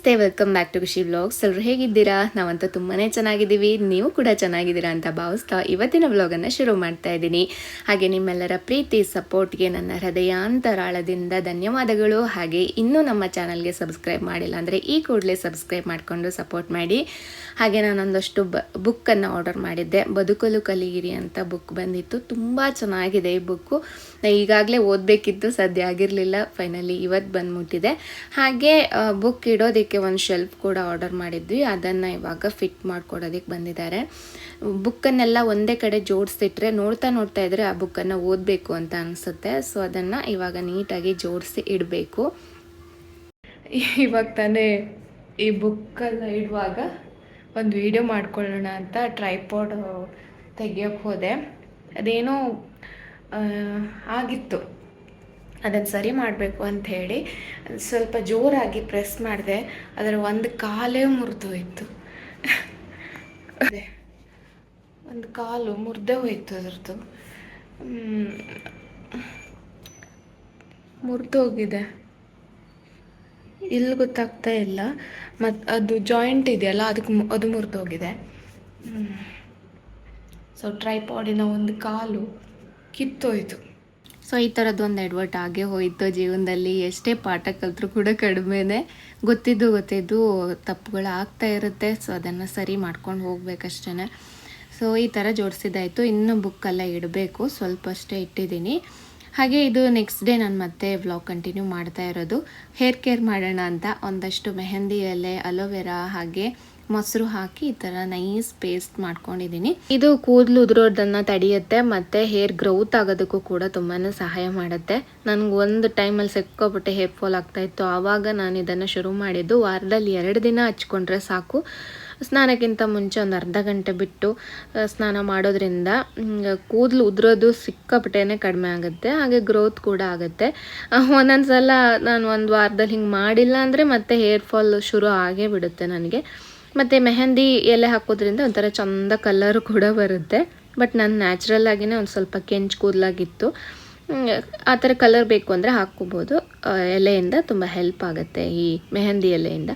ನಮಸ್ತೆ welcome back to Khushi vlogs ಎಲ್ಲರೂ ಹೇಗಿದ್ದೀರಾ? ನಾವಂತೂ ತುಂಬಾ ಚೆನ್ನಾಗಿದ್ದೀವಿ. ನೀವು ಕೂಡ ಚೆನ್ನಾಗಿದ್ದೀರಾ ಅಂತ ಭಾವಿಸ್ತಾ ಇವತ್ತಿನ ವ್ಲಾಗನ್ನು ಶುರು ಮಾಡ್ತಾ ಇದ್ದೀನಿ. ಹಾಗೆ ನಿಮ್ಮೆಲ್ಲರ ಪ್ರೀತಿ, ಸಪೋರ್ಟ್ಗೆ ನನ್ನ ಹೃದಯಾಂತರಾಳದಿಂದ ಧನ್ಯವಾದಗಳು. ಹಾಗೆ ಇನ್ನೂ ನಮ್ಮ ಚಾನಲ್ಗೆ ಸಬ್ಸ್ಕ್ರೈಬ್ ಮಾಡಿಲ್ಲ ಅಂದರೆ ಈ ಕೂಡಲೇ ಸಬ್ಸ್ಕ್ರೈಬ್ ಮಾಡಿಕೊಂಡು ಸಪೋರ್ಟ್ ಮಾಡಿ. ಹಾಗೆ ನಾನೊಂದಷ್ಟು ಬ ಬುಕ್ಕನ್ನು ಆರ್ಡರ್ ಮಾಡಿದ್ದೆ. ಬದುಕಲು ಕಲಿಯಿರಿ ಅಂತ ಬುಕ್ ಬಂದಿತ್ತು. ತುಂಬ ಚೆನ್ನಾಗಿದೆ ಈ ಬುಕ್ಕು ಈಗಾಗಲೇ ಓದಬೇಕಿತ್ತು, ಸದ್ಯ ಆಗಿರಲಿಲ್ಲ ಫೈನಲಿ ಇವತ್ತು ಬಂದ್ಬಿಟ್ಟಿದೆ ಹಾಗೆ ಬುಕ್ ಇಡೋದಕ್ಕೆ ಒಂದು ಶೆಲ್ಫ್ ಕೂಡ ಆರ್ಡರ್ ಮಾಡಿದ್ವಿ, ಅದನ್ನು ಇವಾಗ ಫಿಟ್ ಮಾಡ್ಕೊಡೋದಕ್ಕೆ ಬಂದಿದ್ದಾರೆ. ಬುಕ್ಕನ್ನೆಲ್ಲ ಒಂದೇ ಕಡೆ ಜೋಡಿಸಿಟ್ರೆ ನೋಡ್ತಾ ನೋಡ್ತಾ ಇದ್ರೆ ಆ ಬುಕ್ಕನ್ನು ಓದಬೇಕು ಅಂತ ಅನಿಸುತ್ತೆ. ಸೊ ಅದನ್ನು ಇವಾಗ ನೀಟಾಗಿ ಜೋಡಿಸಿ ಇಡಬೇಕು. ಇವಾಗ ತಾನೇ ಈ ಬುಕ್ಕನ್ನು ಇಡುವಾಗ ಒಂದು ವಿಡಿಯೋ ಮಾಡ್ಕೊಳ್ಳೋಣ ಅಂತ ಟ್ರೈಪಾಡ್ ತೆಗಿಯೋಕ್ಕೆ ಹೋದೆ. ಅದೇನೋ ಆಗಿತ್ತು. ಅದನ್ನು ಸರಿ ಮಾಡಬೇಕು ಅಂತ ಹೇಳಿ ಸ್ವಲ್ಪ ಜೋರಾಗಿ ಪ್ರೆಸ್ ಮಾಡಿದೆ. ಅದರ ಒಂದು ಕಾಲೇ ಮುರಿದೋಯ್ತು ಒಂದು ಕಾಲು ಮುರಿದೇ ಹೋಯ್ತು ಅದರದ್ದು. ಮುರಿದೋಗಿದೆ ಇಲ್ಲಿ ಗೊತ್ತಾಗ್ತಾ ಇಲ್ಲ. ಮತ್ತು ಅದು ಜಾಯಿಂಟ್ ಇದೆಯಲ್ಲ, ಅದಕ್ಕೆ ಅದು ಮುರಿದೋಗಿದೆ ಸೊ ಟ್ರೈಪಾಡಿನ ಒಂದು ಕಾಲು. ಕಿತ್ತೋಯ್ತು. ಸೊ ಈ ಥರದ್ದು ಒಂದು ಎಡ್ವರ್ಟ್ ಆಗೇ ಹೋಯಿತು ಜೀವನದಲ್ಲಿ. ಎಷ್ಟೇ ಪಾಠ ಕಲ್ತರೂ ಕೂಡ ಕಡಿಮೆನೆ. ಗೊತ್ತಿದ್ದು ಗೊತ್ತಿದ್ದು ತಪ್ಪುಗಳು ಆಗ್ತಾ ಇರುತ್ತೆ. ಸೊ ಅದನ್ನು ಸರಿ ಮಾಡ್ಕೊಂಡು ಹೋಗ್ಬೇಕಷ್ಟೇ ಸೊ ಈ ಥರ ಜೋಡಿಸಿದ್ದಾಯಿತು ಇನ್ನೂ ಬುಕ್ಕೆಲ್ಲ ಇಡಬೇಕು. ಸ್ವಲ್ಪ ಅಷ್ಟೇ ಇಟ್ಟಿದ್ದೀನಿ. ಹಾಗೆ ಇದು ನೆಕ್ಸ್ಟ್ ಡೇ ನಾನು ಮತ್ತೆ ವ್ಲಾಗ್ ಕಂಟಿನ್ಯೂ ಮಾಡ್ತಾ ಇರೋದು. ಹೇರ್ ಕೇರ್ ಮಾಡೋಣ ಅಂತ. ಒಂದಷ್ಟು ಮೆಹಂದಿ ಎಲೆ, ಅಲೋವೆರಾ ಹಾಗೆ ಮೊಸರು ಹಾಕಿ ಈ ಥರ ನೈಸ್ ಪೇಸ್ಟ್ ಮಾಡ್ಕೊಂಡಿದ್ದೀನಿ. ಇದು ಕೂದಲು ಉದುರೋದನ್ನ ತಡೆಯುತ್ತೆ, ಮತ್ತು ಹೇರ್ ಗ್ರೋತ್ ಆಗೋದಕ್ಕೂ ಕೂಡ ತುಂಬಾ ಸಹಾಯ ಮಾಡುತ್ತೆ. ನನಗೆ ಒಂದು ಟೈಮಲ್ಲಿ ಸಿಕ್ಕೋಬಿಟ್ಟೆ ಹೇರ್ ಫಾಲ್ ಆಗ್ತಾ ಇತ್ತು. ಆವಾಗ ನಾನು ಇದನ್ನು ಶುರು ಮಾಡಿದ್ದು ವಾರದಲ್ಲಿ ಎರಡು ದಿನ ಹಚ್ಕೊಂಡ್ರೆ ಸಾಕು. ಸ್ನಾನಕ್ಕಿಂತ ಮುಂಚೆ ಒಂದು ಅರ್ಧ ಗಂಟೆ ಬಿಟ್ಟು ಸ್ನಾನ ಮಾಡೋದ್ರಿಂದ ಕೂದಲು ಉದುರೋದು ಸಿಕ್ಕಾಪಟ್ಟೆನೆ ಕಡಿಮೆ ಆಗುತ್ತೆ, ಹಾಗೆ ಗ್ರೋತ್ ಕೂಡ ಆಗುತ್ತೆ. ಒಂದೊಂದು ಸಲ ನಾನು ಒಂದು ವಾರದಲ್ಲಿ ಹಿಂಗೆ ಮಾಡಿಲ್ಲ ಅಂದರೆ ಮತ್ತೆ ಹೇರ್ ಫಾಲ್ ಶುರು ಆಗೇ ಬಿಡುತ್ತೆ ನನಗೆ. ಮತ್ತು ಮೆಹಂದಿ ಎಲೆ ಹಾಕೋದ್ರಿಂದ ಒಂಥರ ಚಂದ ಕಲರ್ ಕೂಡ ಬರುತ್ತೆ. ಬಟ್ ನಾನು ನ್ಯಾಚುರಲ್ ಆಗಿನೇ ಒಂದು ಸ್ವಲ್ಪ ಕೆಂಚು ಕೂದಲಾಗಿತ್ತು. ಆ ಥರ ಕಲರ್ ಬೇಕು ಅಂದರೆ ಹಾಕ್ಕೋಬೋದು. ಎಲೆಯಿಂದ ತುಂಬ ಹೆಲ್ಪ್ ಆಗುತ್ತೆ ಈ ಮೆಹಂದಿ ಎಲೆಯಿಂದ.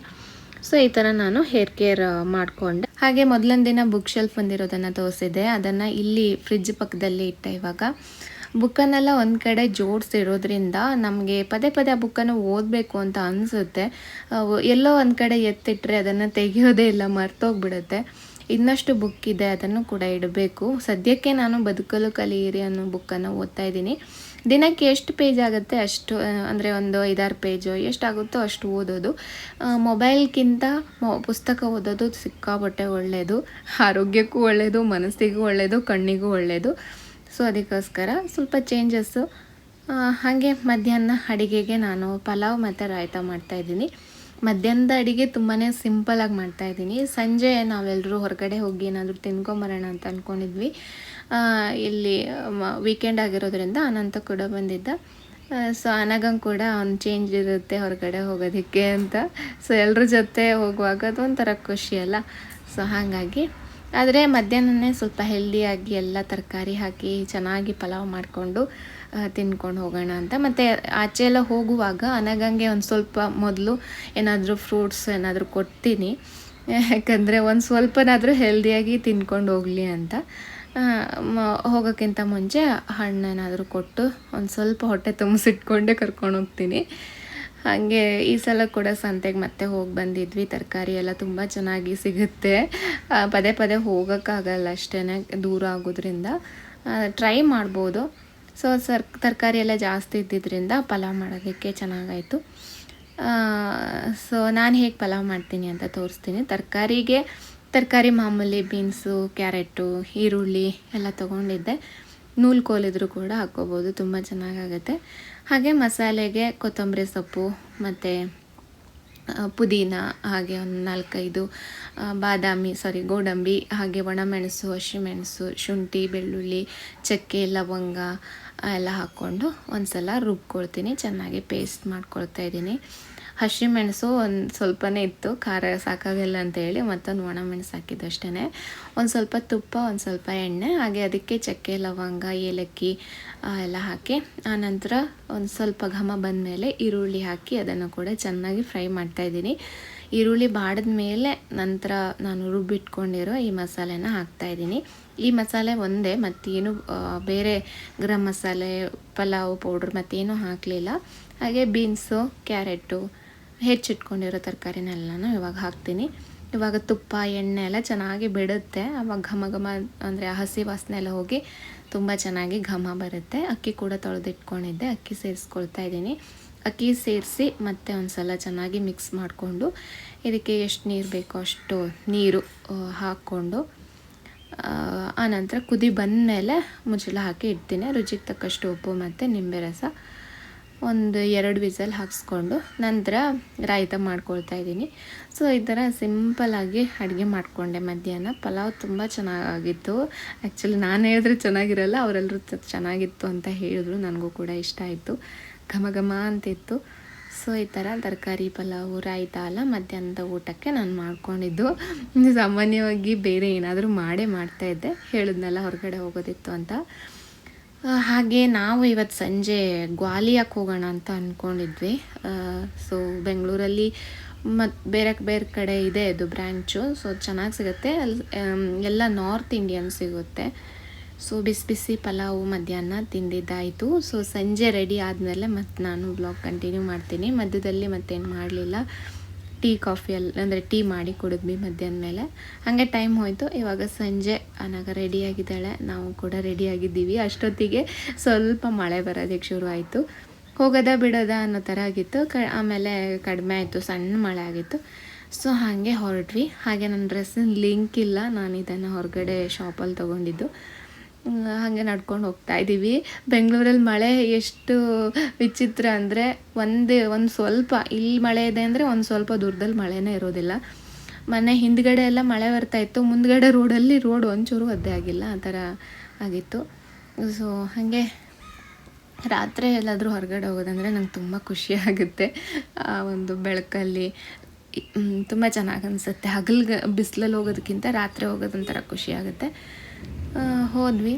ಸೊ ಈ ಥರ ನಾನು ಹೇರ್ ಕೇರ್ ಮಾಡಿಕೊಂಡೆ. ಹಾಗೆ ಮೊದಲನೇ ದಿನ ಬುಕ್ ಶೆಲ್ಫ್ ಬಂದಿರೋದನ್ನು ತೋರಿಸಿದೆ. ಅದನ್ನು ಇಲ್ಲಿ ಫ್ರಿಜ್ ಪಕ್ಕದಲ್ಲಿ ಇಟ್ಟೆ ಇವಾಗ. ಬುಕ್ಕನ್ನೆಲ್ಲ ಒಂದು ಕಡೆ ಜೋಡಿಸಿರೋದ್ರಿಂದ ನಮಗೆ ಪದೇ ಪದೇ ಆ ಬುಕ್ಕನ್ನು ಓದಬೇಕು ಅಂತ ಅನಿಸುತ್ತೆ. ಎಲ್ಲೋ ಒಂದು ಕಡೆ ಎತ್ತಿಟ್ರೆ ಅದನ್ನು ತೆಗೆಯೋದೇ ಇಲ್ಲ, ಮರ್ತೋಗ್ಬಿಡುತ್ತೆ. ಇನ್ನಷ್ಟು ಬುಕ್ ಇದೆ ಅದನ್ನು ಕೂಡ ಇಡಬೇಕು. ಸದ್ಯಕ್ಕೆ ನಾನು ಬದುಕಲು ಕಲಿಯಿರಿ ಅನ್ನೋ ಬುಕ್ಕನ್ನು ಓದ್ತಾ ಇದ್ದೀನಿ. ದಿನಕ್ಕೆ ಎಷ್ಟು ಪೇಜ್ ಆಗುತ್ತೆ? ಅಷ್ಟು ಅಂದರೆ ಒಂದು ಐದಾರು ಪೇಜು. ಎಷ್ಟಾಗುತ್ತೋ ಅಷ್ಟು ಓದೋದು. ಮೊಬೈಲ್ಗಿಂತ ಪುಸ್ತಕ ಓದೋದು ಸಿಕ್ಕಾಪಟ್ಟೆ ಒಳ್ಳೆಯದು ಆರೋಗ್ಯಕ್ಕೂ ಒಳ್ಳೆಯದು ಮನಸ್ಸಿಗೂ ಒಳ್ಳೆಯದು ಕಣ್ಣಿಗೂ ಒಳ್ಳೆಯದು ಸೊ ಅದಕ್ಕೋಸ್ಕರ ಸ್ವಲ್ಪ ಚೇಂಜಸ್ಸು ಹಾಗೆ ಮಧ್ಯಾಹ್ನ ಅಡಿಗೆಗೆ ನಾನು ಪಲಾವ್ ಮತ್ತು ರಾಯ್ತ ಮಾಡ್ತಾಯಿದ್ದೀನಿ ಮಧ್ಯಾಹ್ನದ ಅಡಿಗೆ ತುಂಬಾ ಸಿಂಪಲಾಗಿ ಮಾಡ್ತಾಯಿದ್ದೀನಿ ಸಂಜೆ ನಾವೆಲ್ಲರೂ ಹೊರಗಡೆ ಹೋಗಿ ಏನಾದರೂ ತಿನ್ಕೊಂಬರೋಣ ಅಂತ ಅಂದ್ಕೊಂಡಿದ್ವಿ ಇಲ್ಲಿ ವೀಕೆಂಡ್ ಆಗಿರೋದ್ರಿಂದ ಅನಂತ ಕೂಡ ಬಂದಿದ್ದ. ಸೊ ಅನಗಂಗೆ ಕೂಡ ಅವ್ನು ಚೇಂಜ್ ಇರುತ್ತೆ ಹೊರಗಡೆ ಹೋಗೋದಕ್ಕೆ ಅಂತ. ಸೊ ಎಲ್ಲರ ಜೊತೆ ಹೋಗುವಾಗ ಅದೊಂಥರ ಖುಷಿ ಅಲ್ಲ. ಸೊ ಹಾಗಾಗಿ ಆದರೆ ಮಧ್ಯಾಹ್ನನೇ ಸ್ವಲ್ಪ ಹೆಲ್ದಿಯಾಗಿ ಎಲ್ಲ ತರಕಾರಿ ಹಾಕಿ ಚೆನ್ನಾಗಿ ಪಲಾವ್ ಮಾಡಿಕೊಂಡು ತಿನ್ಕೊಂಡು ಹೋಗೋಣ ಅಂತ. ಮತ್ತು ಆಚೆ ಎಲ್ಲ ಹೋಗುವಾಗ ಅನಗಂಗೆ ಒಂದು ಸ್ವಲ್ಪ ಮೊದಲು ಏನಾದರೂ ಫ್ರೂಟ್ಸ್ ಏನಾದರೂ ಕೊಡ್ತೀನಿ. ಯಾಕಂದರೆ ಒಂದು ಸ್ವಲ್ಪನಾದರೂ ಹೆಲ್ದಿಯಾಗಿ ತಿನ್ಕೊಂಡು ಹೋಗಲಿ ಅಂತ. ಹೋಗೋಕ್ಕಿಂತ ಮುಂಚೆ ಹಣ್ಣೇನಾದರೂ ಕೊಟ್ಟು ಒಂದು ಸ್ವಲ್ಪ ಹೊಟ್ಟೆ ತುಂಬಿಸಿಟ್ಕೊಂಡೇ ಕರ್ಕೊಂಡು ಹೋಗ್ತೀನಿ. ಹಾಗೆ ಈ ಸಲ ಕೂಡ ಸಂತೆಗೆ ಮತ್ತೆ ಹೋಗಿ ಬಂದಿದ್ವಿ. ತರಕಾರಿ ಎಲ್ಲ ತುಂಬ ಚೆನ್ನಾಗಿ ಸಿಗುತ್ತೆ. ಪದೇ ಪದೇ ಹೋಗೋಕ್ಕಾಗಲ್ಲ ಅಷ್ಟೇ ದೂರ ಆಗೋದ್ರಿಂದ. ಟ್ರೈ ಮಾಡ್ಬೋದು. ಸೊ ಸರ್, ತರಕಾರಿ ಎಲ್ಲ ಜಾಸ್ತಿ ಇದ್ದಿದ್ದರಿಂದ ಪಲಾವ್ ಮಾಡೋದಕ್ಕೆ ಚೆನ್ನಾಗಾಯಿತು. ಸೊ ನಾನು ಹೇಗೆ ಪಲಾವ್ ಮಾಡ್ತೀನಿ ಅಂತ ತೋರಿಸ್ತೀನಿ. ತರಕಾರಿಗೆ, ತರಕಾರಿ ಮಾಮೂಲಿ ಬೀನ್ಸು ಕ್ಯಾರೆಟು ಈರುಳ್ಳಿ ಎಲ್ಲ ತೊಗೊಂಡಿದ್ದೆ. ನೂಲು ಕೋಲಿದ್ರು ಕೂಡ ಹಾಕ್ಕೋಬೋದು, ತುಂಬ ಚೆನ್ನಾಗಾಗತ್ತೆ. ಹಾಗೆ ಮಸಾಲೆಗೆ ಕೊತ್ತಂಬರಿ ಸೊಪ್ಪು ಮತ್ತು ಪುದೀನ, ಹಾಗೆ ಒಂದು ನಾಲ್ಕೈದು ಬಾದಾಮಿ ಸಾರಿ ಗೋಡಂಬಿ, ಹಾಗೆ ಒಣಮೆಣಸು ಹಸಿಮೆಣಸು ಶುಂಠಿ, ಬೆಳ್ಳುಳ್ಳಿ, ಚಕ್ಕೆ, ಲವಂಗ ಎಲ್ಲ ಹಾಕ್ಕೊಂಡು ಒಂದು ಸಲ ರುಬ್ಕೊಳ್ತೀನಿ. ಚೆನ್ನಾಗಿ ಪೇಸ್ಟ್ ಮಾಡ್ಕೊಳ್ತಾ ಇದ್ದೀನಿ. ಹಸಿಮೆಣಸು ಒಂದು ಸ್ವಲ್ಪನೇ ಇತ್ತು. ಖಾರ ಸಾಕಾಗಲ್ಲ ಅಂತ ಹೇಳಿ ಮತ್ತೊಂದು ಒಣಮೆಣಸು ಹಾಕಿದ್ದು ಅಷ್ಟೇ ಒಂದು ಸ್ವಲ್ಪ ತುಪ್ಪ, ಒಂದು ಸ್ವಲ್ಪ ಎಣ್ಣೆ, ಹಾಗೆ ಅದಕ್ಕೆ ಚಕ್ಕೆ, ಲವಂಗ, ಏಲಕ್ಕಿ ಎಲ್ಲ ಹಾಕಿ ಆನಂತರ ಒಂದು ಸ್ವಲ್ಪ ಘಮ ಬಂದಮೇಲೆ ಈರುಳ್ಳಿ ಹಾಕಿ ಅದನ್ನು ಕೂಡ ಚೆನ್ನಾಗಿ ಫ್ರೈ ಮಾಡ್ತಾಯಿದ್ದೀನಿ ಈರುಳ್ಳಿ ಬಾಡಿದ ಮೇಲೆ ನಂತರ ನಾನು ರುಬ್ಬಿಟ್ಕೊಂಡಿರೋ ಈ ಮಸಾಲೆನ ಹಾಕ್ತಾಯಿದ್ದೀನಿ ಈ ಮಸಾಲೆ ಒಂದೇ, ಮತ್ತೇನು ಬೇರೆ ಗರಂ ಮಸಾಲೆ, ಪಲಾವ್, ಪೌಡ್ರ್ ಮತ್ತೇನು ಹಾಕಲಿಲ್ಲ. ಹಾಗೆ ಬೀನ್ಸು, ಕ್ಯಾರೆಟು, ಹೆಚ್ಚಿಟ್ಕೊಂಡಿರೋ ತರಕಾರಿನೆಲ್ಲನೂ ಇವಾಗ ಹಾಕ್ತೀನಿ. ಇವಾಗ ತುಪ್ಪ, ಎಣ್ಣೆ ಎಲ್ಲ ಚೆನ್ನಾಗಿ ಬಿಡುತ್ತೆ. ಆವಾಗ ಘಮ ಘಮ ಅಂದರೆ ಹಸಿ ವಾಸನೆ ಎಲ್ಲ ಹೋಗಿ ತುಂಬ ಚೆನ್ನಾಗಿ ಘಮ ಬರುತ್ತೆ. ಅಕ್ಕಿ ಕೂಡ ತೊಳೆದಿಟ್ಕೊಂಡಿದ್ದೆ, ಅಕ್ಕಿ ಸೇರಿಸ್ಕೊಳ್ತಾ ಇದ್ದೀನಿ. ಅಕ್ಕಿ ಸೇರಿಸಿ ಮತ್ತೆ ಒಂದು ಸಲ ಚೆನ್ನಾಗಿ ಮಿಕ್ಸ್ ಮಾಡಿಕೊಂಡು ಇದಕ್ಕೆ ಎಷ್ಟು ನೀರು ಬೇಕೋ ಅಷ್ಟು ನೀರು ಹಾಕ್ಕೊಂಡು ಆನಂತರ ಕುದಿ ಬಂದಮೇಲೆ ಮುಚ್ಚಳ ಹಾಕಿ ಇಡ್ತೀನಿ. ರುಚಿಗೆ ತಕ್ಕಷ್ಟು ಉಪ್ಪು ಮತ್ತು ನಿಂಬೆ ರಸ ಒಂದು ಎರಡು ವಿಸಲ್ ಹಾಕ್ಸ್ಕೊಂಡು ನಂತರ ರಾಯ್ತ ಮಾಡ್ಕೊಳ್ತಾ ಇದ್ದೀನಿ. ಸೊ, ಈ ಥರ ಸಿಂಪಲಾಗಿ ಅಡುಗೆ ಮಾಡಿಕೊಂಡೆ ಮಧ್ಯಾಹ್ನ. ಪಲಾವ್ ತುಂಬ ಚೆನ್ನಾಗಿತ್ತು. ಆ್ಯಕ್ಚುಲಿ ನಾನು ಹೇಳಿದ್ರೆ ಚೆನ್ನಾಗಿರಲ್ಲ ಅವರೆಲ್ಲರೂ ಚೆನ್ನಾಗಿತ್ತು ಅಂತ ಹೇಳಿದ್ರು. ನನಗೂ ಕೂಡ ಇಷ್ಟ ಆಯಿತು. ಘಮ ಘಮ ಅಂತಿತ್ತು. ಸೊ ಈ ಥರ ತರಕಾರಿ ಪಲಾವು ರಾಯ್ತ ಅಲ್ಲ ಮಧ್ಯಾಹ್ನದ ಊಟಕ್ಕೆ ನಾನು ಮಾಡ್ಕೊಂಡಿದ್ದು. ಸಾಮಾನ್ಯವಾಗಿ ಬೇರೆ ಏನಾದರೂ ಮಾಡೇ ಮಾಡ್ತಾಯಿದ್ದೆ ಹೇಳಿದ್ನಲ್ಲ, ಹೊರಗಡೆ ಹೋಗೋದಿತ್ತು ಅಂತ. ಹಾಗೆ ನಾವು ಇವತ್ತು ಸಂಜೆ ಗ್ವಾಲಿಯಕ್ಕೆ ಹೋಗೋಣ ಅಂತ ಅಂದ್ಕೊಂಡಿದ್ವಿ ಸೊ ಬೆಂಗಳೂರಲ್ಲಿ ಮತ್ತು ಬೇರೆ ಬೇರೆ ಕಡೆ ಇದೆ ಅದು ಬ್ರ್ಯಾಂಚು ಸೊ ಚೆನ್ನಾಗಿ ಸಿಗುತ್ತೆ. ಅಲ್ಲಿ ಎಲ್ಲ ನಾರ್ತ್ ಇಂಡಿಯನ್ ಸಿಗುತ್ತೆ. ಸೊ ಬಿಸಿ ಬಿಸಿ ಪಲಾವು ಮಧ್ಯಾಹ್ನ ತಿಂದಿದ್ದಾಯಿತು. ಸೊ ಸಂಜೆ ರೆಡಿ ಆದಮೇಲೆ ಮತ್ತು ನಾನು ಬ್ಲಾಗ್ ಕಂಟಿನ್ಯೂ ಮಾಡ್ತೀನಿ. ಮಧ್ಯದಲ್ಲಿ ಮತ್ತೇನು ಮಾಡಲಿಲ್ಲ. ಟೀ ಕಾಫಿ ಎಲ್ಲ, ಅಂದರೆ ಟೀ ಮಾಡಿ ಕುಡಿದ್ವಿ ಮಧ್ಯಾಹ್ನ ಮೇಲೆ. ಹಾಗೆ ಟೈಮ್ ಹೋಯಿತು. ಇವಾಗ ಸಂಜೆ ಅನಾಗ ರೆಡಿಯಾಗಿದ್ದಾಳೆ ನಾವು ಕೂಡ ರೆಡಿಯಾಗಿದ್ದೀವಿ ಅಷ್ಟೊತ್ತಿಗೆ ಸ್ವಲ್ಪ ಮಳೆ ಬರೋದಕ್ಕೆ ಶುರು ಆಯಿತು ಹೋಗೋದ ಬಿಡೋದ ಅನ್ನೋ ಥರ ಆಗಿತ್ತು. ಕ, ಆಮೇಲೆ ಕಡಿಮೆ ಆಯಿತು. ಸಣ್ಣ ಮಳೆ ಆಗಿತ್ತು. ಸೊ ಹಾಗೆ ಹೊರಟ್ವಿ. ಹಾಗೆ ನನ್ನ ಡ್ರೆಸ್ಸಿನ ಲಿಂಕ್ ಇಲ್ಲ. ನಾನು ಇದನ್ನು ಹೊರಗಡೆ ಶಾಪಲ್ಲಿ ತೊಗೊಂಡಿದ್ದು. ಹಾಗೆ ನಡ್ಕೊಂಡು ಹೋಗ್ತಾ ಇದ್ದೀವಿ ಬೆಂಗಳೂರಲ್ಲಿ ಮಳೆ ಎಷ್ಟು ವಿಚಿತ್ರ ಅಂದರೆ ಒಂದೇ, ಒಂದು ಸ್ವಲ್ಪ ಇಲ್ಲಿ ಮಳೆ ಇದೆ ಅಂದರೆ ಒಂದು ಸ್ವಲ್ಪ ದೂರದಲ್ಲಿ ಮಳೆನೇ ಇರೋದಿಲ್ಲ. ಮನೆ ಹಿಂದ್ಗಡೆ ಎಲ್ಲ ಮಳೆ ಬರ್ತಾ ಇತ್ತು. ಮುಂದ್ಗಡೆ ರೋಡಲ್ಲಿ ರೋಡ್ ಒಂಚೂರು ಒದ್ದೆ ಆಗಿಲ್ಲ, ಆ ಥರ ಆಗಿತ್ತು. ಸೊ ಹಾಗೆ ರಾತ್ರಿ ಎಲ್ಲಾದರೂ ಹೊರಗಡೆ ಹೋಗೋದಂದರೆ ನಂಗೆ ತುಂಬ ಖುಷಿ ಆಗುತ್ತೆ. ಆ ಒಂದು ಬೆಳಕಲ್ಲಿ. ತುಂಬ ಚೆನ್ನಾಗಿ ಅನಿಸುತ್ತೆ. ಹಗಲ್ಗೆ, ಬಿಸಿಲಲ್ಲಿ ಹೋಗೋದಕ್ಕಿಂತ ರಾತ್ರಿ ಹೋಗೋದೊಂಥರ ಖುಷಿ ಆಗುತ್ತೆ. ಹೋದ್ವಿ.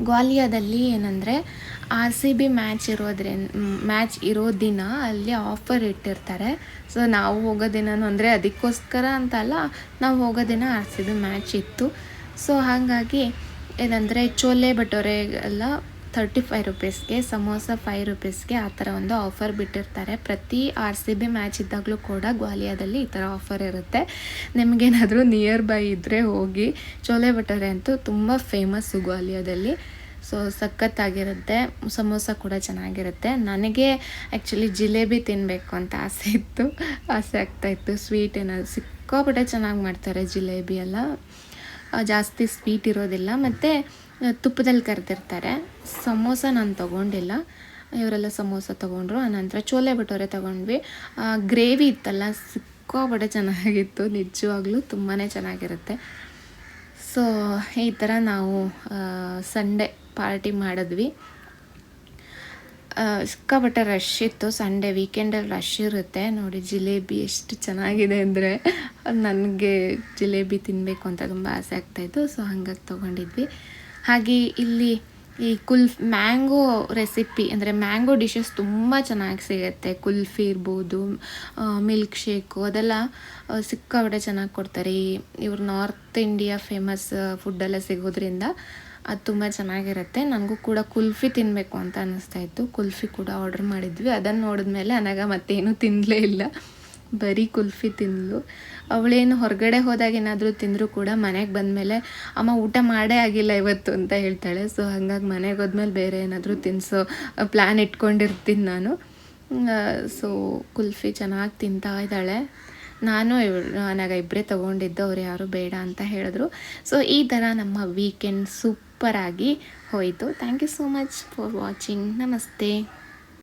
ಗ್ವಾಲಿಯಾದಲ್ಲಿ ಏನಂದರೆ ಆರ್ ಸಿ ಬಿ ಮ್ಯಾಚ್ ಇರೋದ್ರಿಂದ ಮ್ಯಾಚ್ ಇರೋ ದಿನ ಅಲ್ಲಿ ಆಫರ್ ಇಟ್ಟಿರ್ತಾರೆ. ಸೊ ನಾವು ಹೋಗೋ ದಿನನೂ ಅಂದರೆ ಅದಕ್ಕೋಸ್ಕರ ಅಂತಲ್ಲ ನಾವು ಹೋಗೋ ದಿನ ಆರ್ ಸಿ ಬಿ ಮ್ಯಾಚ್ ಇತ್ತು. ಸೊ ಹಾಗಾಗಿ ಏನಂದರೆ, ಚೋಲೆ ಭಟೋರೆ ಎಲ್ಲ ತರ್ಟಿ ಫೈವ್ ರುಪೀಸ್ಗೆ ಸಮೋಸ ಫೈವ್ ರುಪೀಸ್ಗೆ ಆ ಥರ ಒಂದು ಆಫರ್ ಬಿಟ್ಟಿರ್ತಾರೆ. ಪ್ರತಿ ಆರ್ ಸಿ ಬಿ ಮ್ಯಾಚ್ ಇದ್ದಾಗಲೂ ಕೂಡ ಗ್ವಾಲಿಯಾದಲ್ಲಿ ಈ ಥರ ಆಫರ್ ಇರುತ್ತೆ. ನಿಮಗೇನಾದರೂ ನಿಯರ್ ಬೈ ಇದ್ದರೆ ಹೋಗಿ, ಚೋಲೆ ಭಟೂರೆ ಅಂತೂ ತುಂಬ ಫೇಮಸ್ಸು ಗ್ವಾಲಿಯಾದಲ್ಲಿ. ಸೊ ಸಖತ್ತಾಗಿರುತ್ತೆ. ಸಮೋಸ ಕೂಡ ಚೆನ್ನಾಗಿರುತ್ತೆ. ನನಗೆ ಆ್ಯಕ್ಚುಲಿ ಜಿಲೇಬಿ ತಿನ್ನಬೇಕು ಅಂತ ಆಸೆ ಇತ್ತು. ಆಸೆ ಆಗ್ತಾಯಿತ್ತು ಸ್ವೀಟ್ ಏನಾದ್ರು ಸಿಕ್ಕಾಪಟ್ಟೆ ಚೆನ್ನಾಗಿ ಮಾಡ್ತಾರೆ ಜಿಲೇಬಿ ಎಲ್ಲ. ಜಾಸ್ತಿ ಸ್ವೀಟ್ ಇರೋದಿಲ್ಲ. ಮತ್ತು ತುಪ್ಪದಲ್ಲಿ ಕರೆದಿರ್ತಾರೆ. ಸಮೋಸ ನಾನು ತೊಗೊಂಡಿಲ್ಲ. ಇವರೆಲ್ಲ ಸಮೋಸ ತೊಗೊಂಡ್ರು. ಆನಂತರ ಚೋಲೆ ಭಟೂರೆ ತೊಗೊಂಡ್ವಿ. ಗ್ರೇವಿ ಇತ್ತಲ್ಲ, ಸಿಕ್ಕಾಪಟ್ಟೆ ಚೆನ್ನಾಗಿತ್ತು. ನಿಜವಾಗ್ಲೂ ತುಂಬಾ ಚೆನ್ನಾಗಿರುತ್ತೆ. ಸೊ ಈ ಥರ ನಾವು ಸಂಡೇ ಪಾರ್ಟಿ ಮಾಡಿದ್ವಿ. ಸಿಕ್ಕಾಪಟ್ಟೆ ರಶ್ ಇತ್ತು. ಸಂಡೇ ವೀಕೆಂಡಲ್ಲಿ ರಶ್ ಇರುತ್ತೆ. ನೋಡಿ, ಜಿಲೇಬಿ ಎಷ್ಟು ಚೆನ್ನಾಗಿದೆ ಅಂದರೆ ನನಗೆ ಜಿಲೇಬಿ ತಿನ್ನಬೇಕು ಅಂತ ತುಂಬ ಆಸೆ ಆಗ್ತಾಯಿತ್ತು ಸೊ ಹಂಗಾಗಿ ತೊಗೊಂಡಿದ್ವಿ. ಹಾಗೆ ಇಲ್ಲಿ ಈ ಕುಲ್ಫ್ ಮ್ಯಾಂಗೋ ರೆಸಿಪಿ ಅಂದರೆ ಮ್ಯಾಂಗೋ ಡಿಶಸ್ ತುಂಬ ಚೆನ್ನಾಗಿ ಸಿಗುತ್ತೆ. ಕುಲ್ಫಿ ಇರ್ಬೋದು ಮಿಲ್ಕ್ ಶೇಕು ಅದೆಲ್ಲ ಸಿಕ್ಕ ಸಿಕ್ಕಾಪಟ್ಟೆ ಚೆನ್ನಾಗಿ ಕೊಡ್ತಾರೆ. ಈ, ಇವ್ರು ನಾರ್ತ್ ಇಂಡಿಯಾ ಫೇಮಸ್ ಫುಡ್ಡೆಲ್ಲ ಸಿಗೋದ್ರಿಂದ ಅದು ತುಂಬ ಚೆನ್ನಾಗಿರುತ್ತೆ. ನನಗೂ ಕೂಡ ಕುಲ್ಫಿ ತಿನ್ನಬೇಕು ಅಂತ ಅನ್ನಿಸ್ತಾ ಇತ್ತು. ಕುಲ್ಫಿ ಕೂಡ ಆರ್ಡರ್ ಮಾಡಿದ್ವಿ. ಅದನ್ನು ನೋಡಿದ್ಮೇಲೆ ನನಗೆ ಮತ್ತೇನು ತಿನ್ನಲೇ ಇಲ್ಲ. ಬರೀ ಕುಲ್ಫಿ ತಿಂದಳು ಅವಳೇನು ಹೊರಗಡೆ ಹೋದಾಗ ಏನಾದರೂ ತಿಂದರೂ ಕೂಡ ಮನೆಗೆ ಬಂದಮೇಲೆ, ಅಮ್ಮ, ಊಟ ಮಾಡೇ ಆಗಿಲ್ಲ ಇವತ್ತು, ಅಂತ ಹೇಳ್ತಾಳೆ. ಸೊ ಹಾಗಾಗಿ ಮನೆಗೆ ಹೋದ್ಮೇಲೆ ಬೇರೆ ಏನಾದರೂ ತಿನ್ಸೋ ಪ್ಲ್ಯಾನ್ ಇಟ್ಕೊಂಡಿರ್ತೀನಿ ನಾನು. ಸೊ ಕುಲ್ಫಿ ಚೆನ್ನಾಗಿ ತಿಂತಾ ಇದ್ದಾಳೆ. ನಾನು ನನಗೆ ಇಬ್ಬರೇ ತೊಗೊಂಡಿದ್ದು, ಅವ್ರು ಯಾರು ಬೇಡ ಅಂತ ಹೇಳಿದ್ರು. ಸೊ ಈ ಥರ ನಮ್ಮ ವೀಕೆಂಡ್ ಸೂಪರಾಗಿ ಹೋಯಿತು. Thank you so much for watching ನಮಸ್ತೆ.